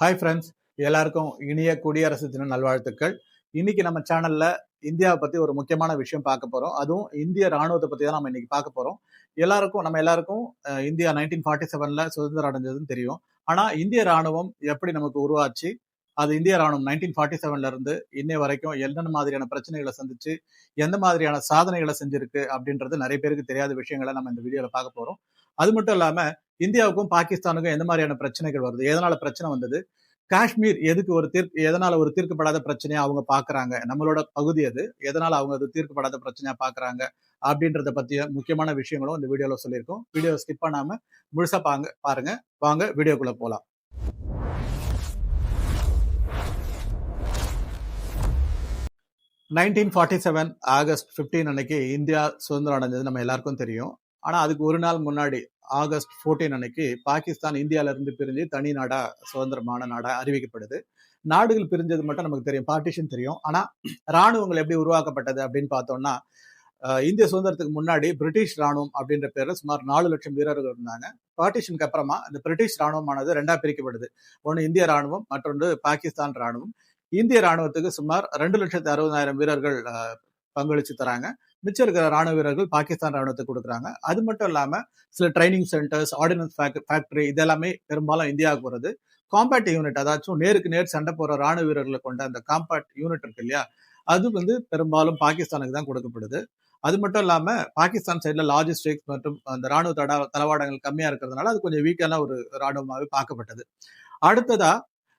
Hi friends எல்லாருக்கும் இனிய குடியரசு தின நல்வாழ்த்துக்கள். இன்னைக்கு நம்ம சேனல்ல இந்தியாவை பத்தி ஒரு முக்கியமான விஷயம் பார்க்க போறோம். அதுவும் இந்திய ராணுவத்தை பத்தி தான் நம்ம இன்னைக்கு பார்க்க போறோம். எல்லாருக்கும் நம்ம எல்லாருக்கும் இந்தியா நைன்டீன் ஃபார்ட்டி செவன்ல சுதந்திரம் அடைஞ்சதுன்னு தெரியும். ஆனா இந்திய ராணுவம் எப்படி நமக்கு உருவாச்சு? அது இந்திய ராணுவம் நைன்டீன் ஃபார்ட்டி செவன்ல இருந்து இன்னை வரைக்கும் என்னென்ன மாதிரியான பிரச்சனைகளை சந்திச்சு எந்த மாதிரியான சாதனைகளை செஞ்சிருக்கு அப்படின்றது நிறைய பேருக்கு தெரியாத விஷயங்களை நம்ம இந்த வீடியோல பார்க்க போறோம். அது மட்டும் இல்லாம இந்தியாவுக்கும் பாகிஸ்தானுக்கும் எந்த மாதிரியான பிரச்சனைகள் வருது? எதனால பிரச்சனை வந்தது? காஷ்மீர் எதுக்கு ஒரு தீர்ப்பு எதனால ஒரு தீர்க்கப்படாத பிரச்சனையா அவங்க பாக்குறாங்க? நம்மளோட பகுதி அது எதனால அவங்க அது தீர்க்கப்படாத பிரச்சனையா பாக்குறாங்க? அப்படின்றத பத்திய முக்கியமான விஷயங்களும் இந்த வீடியோல சொல்லியிருக்கோம். வீடியோ ஸ்கிப் பண்ணாம முழுசா பாங்க பாருங்க. வாங்க வீடியோக்குள்ள போலாம். நைன்டீன் ஃபார்ட்டி செவன் ஆகஸ்ட் 15 அன்னைக்கு இந்தியா சுதந்திரம் அடைஞ்சது நம்ம எல்லாருக்கும் தெரியும். ஆனா அதுக்கு ஒரு நாள் முன்னாடி ஆகஸ்ட் 14 அன்னைக்கு பாகிஸ்தான் இந்தியாவிலிருந்து பிரிஞ்சு தனி நாடா சுதந்திரமான நாடா அறிவிக்கப்படுது. நாடுகள் பிரிஞ்சது மட்டும் நமக்கு தெரியும் பார்ட்டிஷன் தெரியும். ஆனால் ராணுவங்கள் எப்படி உருவாக்கப்பட்டது அப்படின்னு பார்த்தோம்னா இந்திய சுதந்திரத்துக்கு முன்னாடி பிரிட்டிஷ் ராணுவம் அப்படின்ற பேரில் சுமார் நாலு லட்சம் வீரர்கள் இருந்தாங்க. பார்ட்டிஷனுக்கு அப்புறமா இந்த பிரிட்டிஷ் ராணுவமானது ரெண்டா பிரிக்கப்படுது ஒன்று இந்திய ராணுவம் மற்றொன்று பாகிஸ்தான் ராணுவம் இந்திய ராணுவத்துக்கு சுமார் ரெண்டு லட்சத்து அறுபதாயிரம் வீரர்கள் பங்களிச்சு தராங்க. மிச்சம் இருக்கிற ராணுவ வீரர்கள் பாகிஸ்தான் ராணுவத்துக்கு கொடுக்குறாங்க. அது மட்டும் இல்லாமல் சில ட்ரைனிங் சென்டர்ஸ் ஆர்டினன்ஸ் ஃபேக்டரி இதெல்லாமே பெரும்பாலும் இந்தியாவுக்கு வருது காம்பேட் யூனிட் அதாச்சும் நேருக்கு நேர் சண்டை போகிற ராணுவ வீரர்களை கொண்ட அந்த காம்பேட் யூனிட் இருக்கு இல்லையா? அது வந்து பெரும்பாலும் பாகிஸ்தானுக்கு தான் கொடுக்கப்படுது. அது மட்டும் இல்லாமல் பாகிஸ்தான் சைடில் லாஜிஸ்டிக்ஸ் மற்றும் அந்த ராணுவ தட தளவாடங்கள் கம்மியாக இருக்கிறதுனால அது கொஞ்சம் வீக்கான ஒரு ராணுவமாகவே பார்க்கப்பட்டது. அடுத்ததா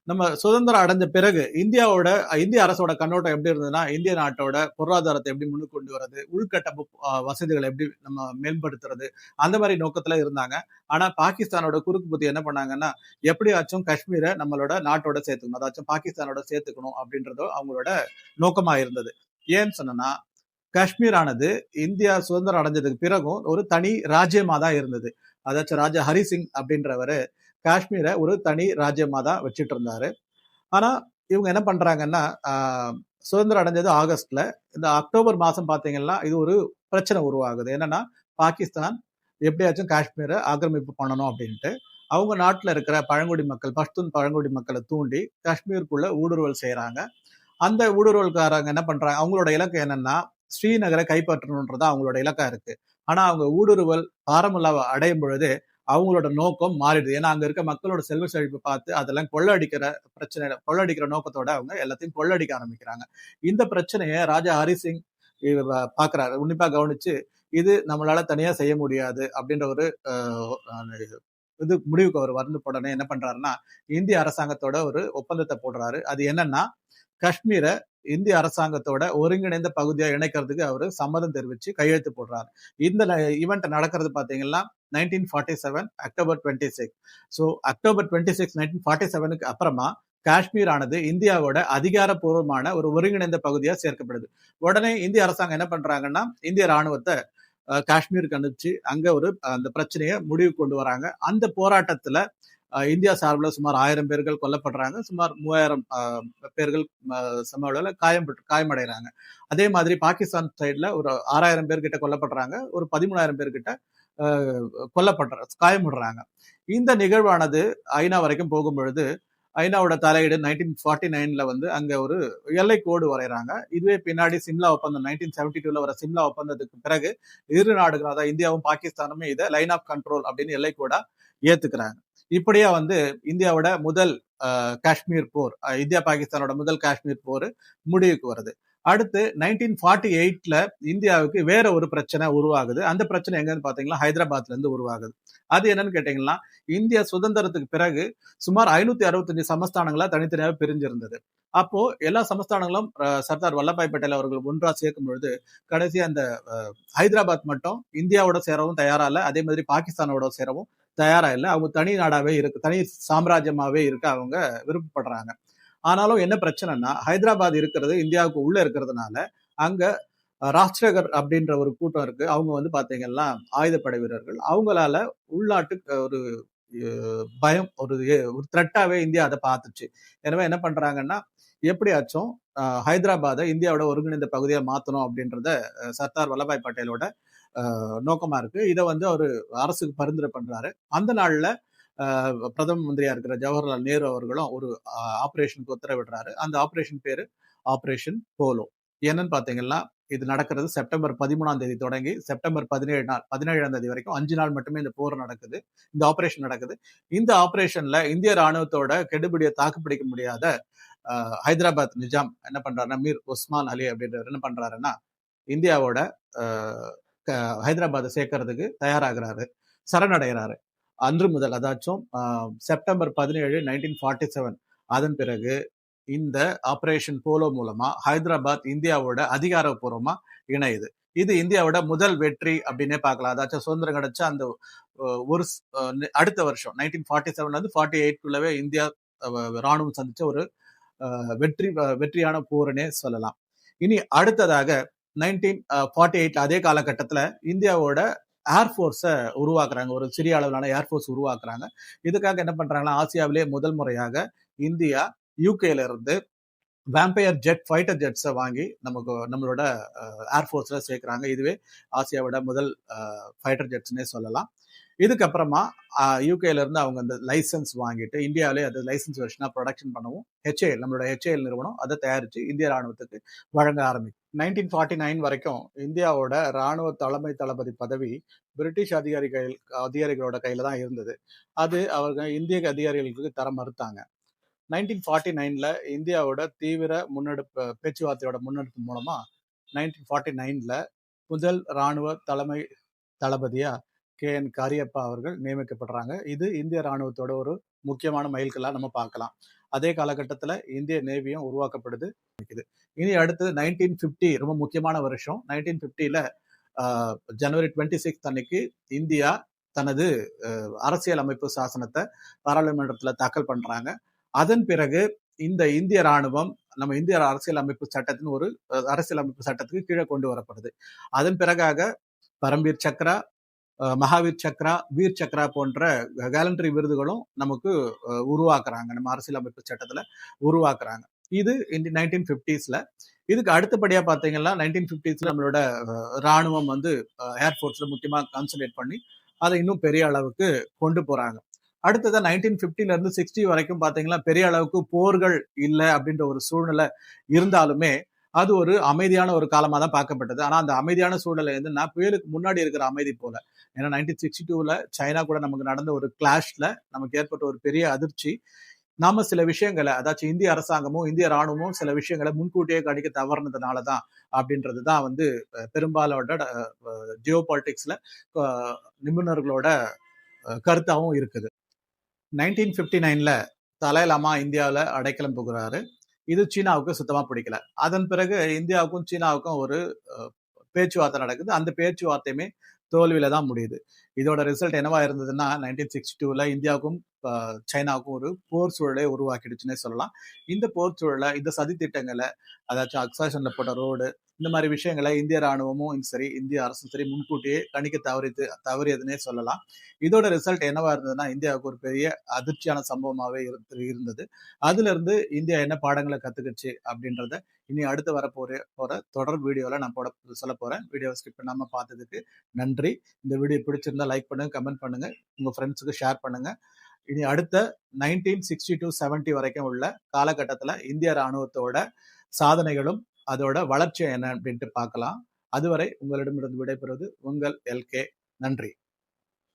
நம்ம சுதந்திரம் அடைஞ்ச பிறகு இந்தியாவோட இந்திய அரசோட கண்ணோட்டம் எப்படி இருந்ததுன்னா இந்திய நாட்டோட பொருளாதாரத்தை எப்படி முன்னுக்கு கொண்டு வர்றது உள்கட்டமைப்பு வசதிகளை எப்படி நம்ம மேம்படுத்துறது அந்த மாதிரி நோக்கத்துல இருந்தாங்க. ஆனா பாகிஸ்தானோட குறுக்கு புத்தி என்ன பண்ணாங்கன்னா எப்படியாச்சும் காஷ்மீரை நம்மளோட நாட்டோட சேர்த்துக்கணும் அதாச்சும் பாகிஸ்தானோட சேர்த்துக்கணும் அப்படின்றதோ அவங்களோட நோக்கமா இருந்தது. ஏன்னு சொன்னா காஷ்மீர் ஆனது இந்தியா சுதந்திரம் அடைஞ்சதுக்கு பிறகும் ஒரு தனி ராஜ்யமா தான் இருந்தது. அதாச்சும் ராஜா ஹரிசிங் அப்படின்றவரு காஷ்மீரை ஒரு தனி ராஜ்யமாக தான் வச்சுட்டு இருந்தாரு ஆனால் இவங்க என்ன பண்ணுறாங்கன்னா சுதந்திரம் அடைஞ்சது ஆகஸ்ட்ல. இந்த அக்டோபர் மாதம் பார்த்தீங்கன்னா இது ஒரு பிரச்சனை உருவாகுது. என்னன்னா பாகிஸ்தான் எப்படியாச்சும் காஷ்மீரை ஆக்கிரமிப்பு பண்ணணும் அப்படின்ட்டு அவங்க நாட்டில் இருக்கிற பழங்குடி மக்கள் பஷ்தூன் பழங்குடி மக்களை தூண்டி காஷ்மீருக்குள்ள ஊடுருவல் செய்கிறாங்க அந்த ஊடுருவல்காரங்க என்ன பண்ணுறாங்க அவங்களோட இலக்கு என்னன்னா ஸ்ரீநகரை கைப்பற்றணுன்றது அவங்களோட இலக்கா இருக்கு. ஆனால் அவங்க ஊடுருவல் பாரமுல்லாவை அடையும் பொழுது அவங்களோட நோக்கம் மாறிடுது. ஏன்னா அங்க இருக்க மக்களோட செல்வ செழிப்பு பார்த்து அதெல்லாம் கொள்ளடிக்கிற பிரச்சனை கொள்ளடிக்கிற நோக்கத்தோட அவங்க எல்லாத்தையும் கொள்ளடிக்க ஆரம்பிக்கிறாங்க. இந்த பிரச்சனையை ராஜா ஹரிசிங் பாக்குறாரு உன்னிப்பா கவனிச்சு இது நம்மளால தனியா செய்ய முடியாது அப்படின்ற ஒரு இது முடிவுக்கு அவர் வந்து உடனே என்ன பண்றாருன்னா இந்திய அரசாங்கத்தோட ஒரு ஒப்பந்தத்தை போடுறாரு. அது என்னன்னா காஷ்மீரை இந்திய அரசாங்கத்தோட ஒருங்கிணைந்த பகுதியாக இணைக்கிறதுக்கு அவர் சம்மதம் தெரிவிச்சு கையெழுத்து போடுறாரு. இந்த ஈவெண்ட் நடக்கிறது பார்த்தீங்கன்னா nineteen forty seven October twenty six so October twenty six nineteen forty செவனுக்கு அப்புறமா காஷ்மீர் ஆனது இந்தியாவோட அதிகாரப்பூர்வமான ஒரு ஒருங்கிணைந்த பகுதியா சேர்க்கப்படுது. உடனே இந்திய அரசாங்கம் என்ன பண்றாங்கன்னா இந்திய ராணுவத்தை அஹ், காஷ்மீருக்கு அனுப்பிச்சு அங்க ஒரு அந்த பிரச்சனையை முடிவு கொண்டு வராங்க. அந்த போராட்டத்துல இந்தியா சார்பில் சுமார் ஆயிரம் பேர்கள் கொல்லப்படுறாங்க. சுமார் மூவாயிரம் பேர்கள் சம அளவில் காயம் காயமடைகிறாங்க. அதே மாதிரி பாகிஸ்தான் சைடில் ஒரு ஆறாயிரம் பேர்கிட்ட கொல்லப்படுறாங்க. ஒரு பதிமூணாயிரம் பேர்கிட்ட கொல்லப்படுற காயமிடுறாங்க. இந்த நிகழ்வானது ஐநா வரைக்கும் போகும் பொழுது ஐநாவோட தலையீடு நைன்டீன் ஃபார்ட்டி நைனில் வந்து அங்கே ஒரு எல்லை கோடு வரைகிறாங்க. இதுவே பின்னாடி சிம்லா ஒப்பந்தம் நைன்டீன் செவன்டி டூவில் வர சிம்லா ஒப்பந்தத்துக்கு பிறகு இரு நாடுகள் அதாவது இந்தியாவும் பாகிஸ்தானுமே இதை லைன் ஆஃப் கண்ட்ரோல் அப்படின்னு எல்லை கோடாக ஏற்றுக்கிறாங்க இப்படியா வந்து இந்தியாவோட முதல் காஷ்மீர் போர் இந்தியா பாகிஸ்தானோட முதல் காஷ்மீர் போர் முடிவுக்கு வருது. அடுத்து நைன்டீன் ஃபார்ட்டி எயிட்ல இந்தியாவுக்கு வேற ஒரு பிரச்சனை உருவாகுது. அந்த பிரச்சனை எங்கன்னு பாத்தீங்கன்னா ஹைதராபாத்ல இருந்து உருவாகுது. அது என்னன்னு கேட்டீங்கன்னா இந்தியா சுதந்திரத்துக்கு பிறகு சுமார் ஐநூத்தி அறுபத்தஞ்சு சமஸ்தானங்களா தனித்தனியாக பிரிஞ்சிருந்தது. அப்போ எல்லா சமஸ்தானங்களும் சர்தார் வல்லபாய் பட்டேல் அவர்கள் ஒன்றா சேர்க்கும் பொழுது கடைசி அந்த ஹைதராபாத் மட்டும் இந்தியாவோட சேரவும் தயாரா இல்லை. அதே மாதிரி பாகிஸ்தானோட சேரவும் தயாரா இல்லை. அவங்க தனி நாடாவே இருக்கு. தனி சாம்ராஜ்யமாவே இருக்க அவங்க விருப்பப்படுறாங்க. ஆனாலும் என்ன பிரச்சனைனா ஹைதராபாத் இருக்கிறது இந்தியாவுக்கு உள்ள இருக்கிறதுனால அங்க ராஷ்டிரகர் அப்படின்ற ஒரு கூட்டம் இருக்கு. அவங்க வந்து பாத்தீங்கன்னா ஆயுதப்படை வீரர்கள். அவங்களால உள்நாட்டு ஒரு பயம் ஒரு ஒரு த்ரெட்டாவே இந்தியா அதை பார்த்துச்சு எனவே என்ன பண்றாங்கன்னா எப்படியாச்சும் ஹைதராபாதை ஹைதராபாத்தை இந்தியாவோட ஒருங்கிணைந்த பகுதியை மாத்தணும் அப்படின்றத சர்தார் வல்லபாய் பட்டேலோட நோக்கமா இருக்கு. இதை வந்து அவர் அரசுக்கு பரிந்துரை பண்றாரு. அந்த நாள்ல பிரதம மந்திரியா இருக்கிற ஜவஹர்லால் நேரு அவர்களும் ஒரு ஆபரேஷனுக்கு உத்தரவிடுறாரு. அந்த ஆபரேஷன் பேரு ஆபரேஷன் போலோ. என்னன்னு பாத்தீங்கன்னா இது நடக்கிறது செப்டம்பர் பதிமூணாம் தேதி தொடங்கி செப்டம்பர் பதினேழு நாள் பதினேழாம் தேதி வரைக்கும் அஞ்சு நாள் மட்டுமே இந்த போர் நடக்குது. இந்த ஆபரேஷன் நடக்குது. இந்த ஆபரேஷன்ல இந்திய ராணுவத்தோட கெடுபிடியை தாக்குப்பிடிக்க முடியாத ஹைதராபாத் நிஜாம் என்ன பண்றாருன்னா மீர் உஸ்மான் அலி அப்படின்றவர் என்ன பண்றாருன்னா இந்தியாவோட ஹைதராபாத்தை சேர்க்கறதுக்கு தயாராகிறாரு. சரணடைகிறாரு அன்று முதல் அதாச்சும் செப்டம்பர் பதினேழு நைன்டீன் ஃபார்ட்டி செவன். அதன் பிறகு இந்த ஆப்ரேஷன் போலோ மூலமா ஹைதராபாத் இந்தியாவோட அதிகாரப்பூர்வமா இணையுது. இது இந்தியாவோட முதல் வெற்றி அப்படின்னே பார்க்கலாம். அதாச்சும் சுதந்திரம் கிடைச்ச அந்த ஒரு அடுத்த வருஷம் நைன்டீன் ஃபார்ட்டி செவன்ல இருந்து ஃபார்ட்டி எயிட்குள்ளவே இந்தியா அஹ், ராணுவம் சந்திச்ச ஒரு வெற்றி வெற்றியான போர்னே சொல்லலாம். இனி அடுத்ததாக நைன்டீன் ஃபார்ட்டி எயிட் அதே காலகட்டத்தில் இந்தியாவோட ஏர்ஃபோர்ஸை உருவாக்குறாங்க. ஒரு சிறிய அளவிலான ஏர்ஃபோர்ஸ் உருவாக்குறாங்க. இதுக்காக என்ன பண்ணுறாங்கன்னா ஆசியாவிலே முதல் முறையாக இந்தியா யூகேல இருந்து வேம்பையர் ஜெட் ஃபைட்டர் ஜெட்ஸை வாங்கி நமக்கு நம்மளோட ஏர்ஃபோர்ஸில் சேர்க்குறாங்க. இதுவே ஆசியாவோட முதல் ஃபைட்டர் ஜெட்ஸ்னே சொல்லலாம். இதுக்கப்புறமா யூகேலேருந்து அவங்க அந்த லைசன்ஸ் வாங்கிட்டு இந்தியாவிலே அது லைசன்ஸ் வெர்ஷனா ப்ரொடக்ஷன் பண்ணவும் ஹெச்ஏஎல் நம்மளோட ஹெச்ஏஎல் நிறுவனம் அதை தயாரித்து இந்திய ராணுவத்துக்கு வழங்க ஆரம்பிக்கும். நைன்டீன் ஃபார்ட்டி நைன் வரைக்கும் இந்தியாவோட ராணுவ தலைமை தளபதி பதவி பிரிட்டிஷ் அதிகாரிகள் அதிகாரிகளோட கையில் தான் இருந்தது. அது அவர்கள் இந்திய அதிகாரிகளுக்கு தர மறுத்தாங்க. நைன்டீன் ஃபார்ட்டி நைன்ல இந்தியாவோட தீவிர முன்னெடுப்பு பேச்சுவார்த்தையோட முன்னெடுப்பு மூலமாக நைன்டீன் ஃபார்ட்டி நைன்ல முதல் ராணுவ தலைமை தளபதியா கே. என். காரியப்பா அவர்கள் நியமிக்கப்படுறாங்க. இது இந்திய ராணுவத்தோட ஒரு முக்கியமான மைல்களாக நம்ம பார்க்கலாம். அதே காலகட்டத்தில் இந்திய நேவியும் உருவாக்கப்படுது. இருக்குது. இனி அடுத்தது நைன்டீன் ஃபிஃப்டி ரொம்ப முக்கியமான வருஷம். நைன்டீன் ஃபிஃப்டியில் ஜனவரி டுவெண்ட்டி சிக்ஸ் அன்னைக்கு இந்தியா தனது அரசியல் அமைப்பு சாசனத்தை பாராளுமன்றத்தில் தாக்கல் பண்ணுறாங்க அதன் பிறகு இந்த இந்திய ராணுவம் நம்ம இந்திய அரசியல் அமைப்பு சட்டத்தின் ஒரு அரசியல் அமைப்பு சட்டத்துக்கு கீழே கொண்டு வரப்படுது. அதன் பிறகாக பரம்பீர் சக்ரா மகாவீர் சக்ரா வீர் சக்ரா போன்ற கேலண்டரி விருதுகளும் நமக்கு உருவாக்குறாங்க. நம்ம அரசியலமைப்பு சட்டத்தில் உருவாக்குறாங்க. இது இந்த நைன்டீன் ஃபிஃப்டிஸில். இதுக்கு அடுத்தபடியாக பார்த்தீங்கன்னா நைன்டீன் ஃபிஃப்டிஸில் நம்மளோட இராணுவம் ராணுவம் வந்து ஏர்ஃபோர்ஸில் முக்கியமாக கான்சன்ட்ரேட் பண்ணி அதை இன்னும் பெரிய அளவுக்கு கொண்டு போகிறாங்க அடுத்ததா நைன்டீன் ஃபிஃப்டிலேருந்து சிக்ஸ்டி வரைக்கும் பார்த்தீங்கன்னா பெரிய அளவுக்கு போர்கள் இல்லை அப்படின்ற ஒரு சூழ்நிலை இருந்தாலுமே அது ஒரு அமைதியான ஒரு காலமாக தான் பார்க்கப்பட்டது. ஆனால் அந்த அமைதியான சூழ்நிலை என்னன்னா புயலுக்கு முன்னாடி இருக்கிற அமைதி போல. ஏன்னா நைன்டீன் சிக்ஸ்டி டூவில் சைனா கூட நமக்கு நடந்த ஒரு கிளாஷில் நமக்கு ஏற்பட்ட ஒரு பெரிய அதிர்ச்சி. நாம சில விஷயங்களை அதாச்சும் இந்திய அரசாங்கமும் இந்திய ராணுவமும் சில விஷயங்களை முன்கூட்டியே கணிக்க தவறுனதுனால தான் அப்படின்றது தான் வந்து பெரும்பாலோட ஜியோ பாலிட்டிக்ஸில் நிபுணர்களோட கருத்தாகவும் இருக்குது. நைன்டீன் ஃபிஃப்டி நைனில் தலாலாமா இந்தியாவில் அடைக்கலம் போகிறாரு. இது சீனாவுக்கு சுத்தமா பிடிக்கல. அதன் பிறகு இந்தியாவுக்கும் சீனாவுக்கும் ஒரு அஹ், பேச்சுவார்த்தை நடக்குது. அந்த பேச்சுவார்த்தையுமே தோல்வியில தான் முடியுது. இதோட ரிசல்ட் என்னவா இருந்ததுன்னா நைன்டீன் சிக்ஸ்டி டூல இந்தியாவுக்கும் சைனாவுக்கும் ஒரு போர் சூழலை உருவாக்கிடுச்சுன்னே சொல்லலாம். இந்த போர் சூழலை இந்த சதி திட்டங்களை அதாச்சும் அக்சாஷன்ல போட்ட ரோடு இந்த மாதிரி விஷயங்களை இந்திய ராணுவமும் சரி இந்திய அரசும் சரி முன்கூட்டியே கணிக்க தவறிது தவறியதுன்னே சொல்லலாம். இதோட ரிசல்ட் என்னவா இருந்ததுன்னா இந்தியாவுக்கு ஒரு பெரிய அதிர்ச்சியான சம்பவமாவே இருந்து- இருந்தது. அதுல இருந்து இந்தியா என்ன பாடங்களை கத்துக்கிச்சு அப்படின்றத இனி அடுத்து வர போற போற தொடர் வீடியோல நான் போட சொல்ல போறேன். வீடியோ ஸ்கிப் பண்ணாம பார்த்ததுக்கு நன்றி. இந்த வீடியோ பிடிச்சிருந்தா லைக் பண்ணுங்க கமெண்ட் பண்ணுங்க. உங்க ஃப்ரெண்ட்ஸுக்கு ஷேர் பண்ணுங்க. இனி அடுத்த நைன்டீன் சிக்ஸ்டி டு செவன்ட்டி வரைக்கும் உள்ள காலகட்டத்தில் இந்திய ராணுவத்தோட சாதனைகளும் அதோட வளர்ச்சி என்ன அப்படின்ட்டு பார்க்கலாம். அதுவரை உங்களிடமிருந்து விடைபெறுவது உங்கள் எல்கே நன்றி.